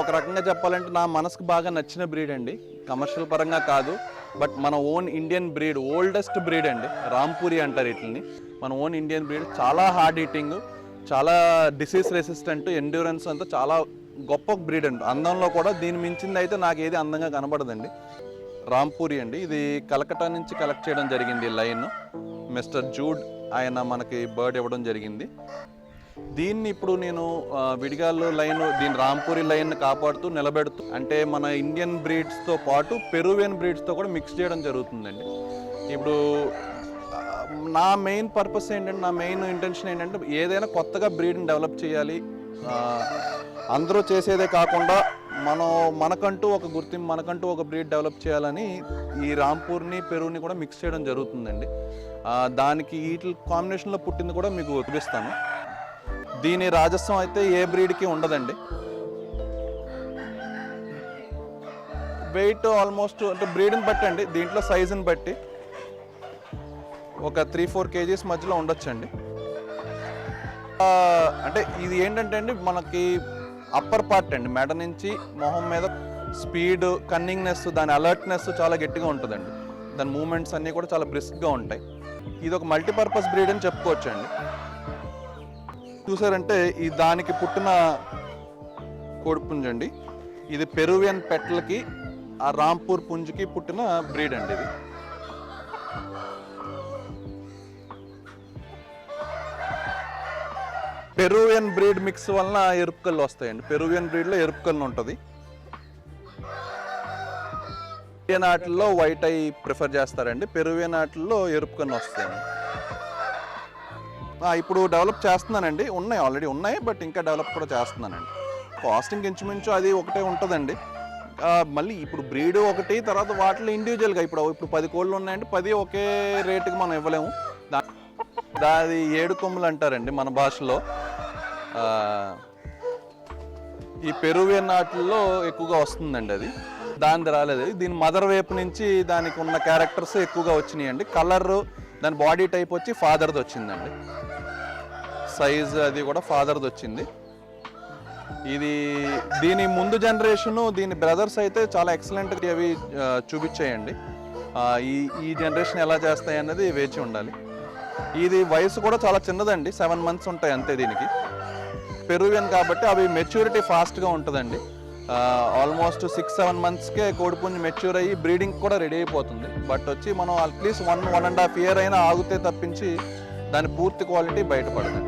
ఒక రకంగా చెప్పాలంటే నా మనసుకు బాగా నచ్చిన బ్రీడ్ అండి. కమర్షియల్ పరంగా కాదు బట్ మన own Indian breed oldest breed అండి. రాంపూరి అంటారు వీటిని మన ఓన్ ఇండియన్ బ్రీడ్ చాలా హార్డ్ ఈటింగ్ చాలా డిసీజ్ రెసిస్టెంట్ ఎండ్యూరెన్స్ అంతా చాలా గొప్ప బ్రీడ్ అండి. అందంలో కూడా దీని మించింది అయితే నాకు ఏది అందంగా కనబడదండి. రాంపూరి అండి. ఇది కలకటా నుంచి కలెక్ట్ చేయడం జరిగింది ఈ లైన్ మిస్టర్ జూడ్ ఆయన మనకి బర్డ్ ఇవ్వడం జరిగింది. దీన్ని ఇప్పుడు నేను విడిగాళ్ళు లైన్ దీని రాంపూరి లైన్ కాపాడుతూ నిలబెడుతూ అంటే మన ఇండియన్ బ్రీడ్స్తో పాటు పెరువియన్ బ్రీడ్స్తో కూడా మిక్స్ చేయడం జరుగుతుందండి. ఇప్పుడు నా మెయిన్ పర్పస్ ఏంటంటే నా మెయిన్ ఇంటెన్షన్ ఏంటంటే ఏదైనా కొత్తగా బ్రీడ్ని డెవలప్ చేయాలి. అందరూ చేసేదే కాకుండా మనం మనకంటూ ఒక గుర్తింపు మనకంటూ ఒక బ్రీడ్ డెవలప్ చేయాలని ఈ రాంపూర్ని పెరువుని కూడా మిక్స్ చేయడం జరుగుతుందండి. దానికి వీటి కాంబినేషన్లో పుట్టింది కూడా మీకు చూపిస్తాను. దీని రాజస్వం అయితే ఏ బ్రీడ్కి ఉండదండి. వెయిట్ ఆల్మోస్ట్ అంటే బ్రీడ్ని బట్టి అండి దీంట్లో సైజుని బట్టి ఒక త్రీ ఫోర్ కేజీస్ మధ్యలో ఉండొచ్చండి. అంటే ఇది ఏంటంటే అండి మనకి అప్పర్ పార్ట్ అండి మెడ నుంచి మొహం మీద స్పీడ్ కన్నింగ్నెస్ దాని అలర్ట్నెస్ చాలా గట్టిగా ఉంటుందండి. దాని మూమెంట్స్ అన్నీ కూడా చాలా బ్రిస్క్గా ఉంటాయి. ఇది ఒక మల్టీపర్పస్ బ్రీడ్ అని చెప్పుకోవచ్చండి. చూసారంటే ఈ దానికి పుట్టిన కోడిపుంజండి. ఇది పెరువియన్ పెట్టలకి ఆ రాంపూర్ పుంజుకి పుట్టిన బ్రీడ్ అండి ఇది. పెరువియన్ బ్రీడ్ మిక్స్ వలన ఎరుపు కళ్ళు వస్తాయండి. పెరువియన్ బ్రీడ్లో ఎరుపు కళ్ళు ఉంటుంది. ఇండియన్ ఆటల్లో వైట్ అయి ప్రిఫర్ చేస్తారండి. పెరువియన్ ఆటల్లో ఎరుపు కన్ను వస్తాయండి. ఇప్పుడు డెవలప్ చేస్తున్నానండి. ఉన్నాయి ఆల్రెడీ ఉన్నాయి బట్ ఇంకా డెవలప్ కూడా చేస్తున్నానండి. కాస్టింగ్ ఇంచుమించు అది ఒకటే ఉంటుందండి. మళ్ళీ ఇప్పుడు బ్రీడ్ ఒకటి తర్వాత వాటిలో ఇండివిజువల్గా ఇప్పుడు ఇప్పుడు పది కోళ్ళు ఉన్నాయంటే పది ఒకే రేటుకి మనం ఇవ్వలేము. దాది ఏడు కొమ్ములు అంటారండి మన భాషలో. ఈ పెరువియన్ నాటిల్లో ఎక్కువగా వస్తుందండి అది. దానిది రాలేదు. దీని మదర్ వైపు నుంచి దానికి ఉన్న క్యారెక్టర్స్ ఎక్కువగా వచ్చినాయండి. కలర్ దాని బాడీ టైప్ వచ్చి ఫాదర్ది వచ్చిందండి. సైజ్ అది కూడా ఫాదర్ది వచ్చింది. ఇది దీని ముందు జనరేషను దీని బ్రదర్స్ అయితే చాలా ఎక్సలెంట్ అవి ఆ, చూపించాయండి. ఈ ఈ జనరేషన్ ఎలా చేస్తాయి అన్నది వేచి ఉండాలి. ఇది వయసు కూడా చాలా చిన్నదండి. సెవెన్ మంత్స్ ఉంటాయి అంతే దీనికి. పెరువియన్ కాబట్టి అవి మెచ్యూరిటీ ఫాస్ట్గా ఉంటుందండి. ఆల్మోస్ట్ సిక్స్ సెవెన్ మంత్స్కే కోడిపుంజి మెచ్యూర్ అయ్యి బ్రీడింగ్ కూడా రెడీ అయిపోతుంది. బట్ వచ్చి మనం at least one one and half year అయినా ఆగితే తప్పించి దాని పూర్తి క్వాలిటీ బయటపడదు.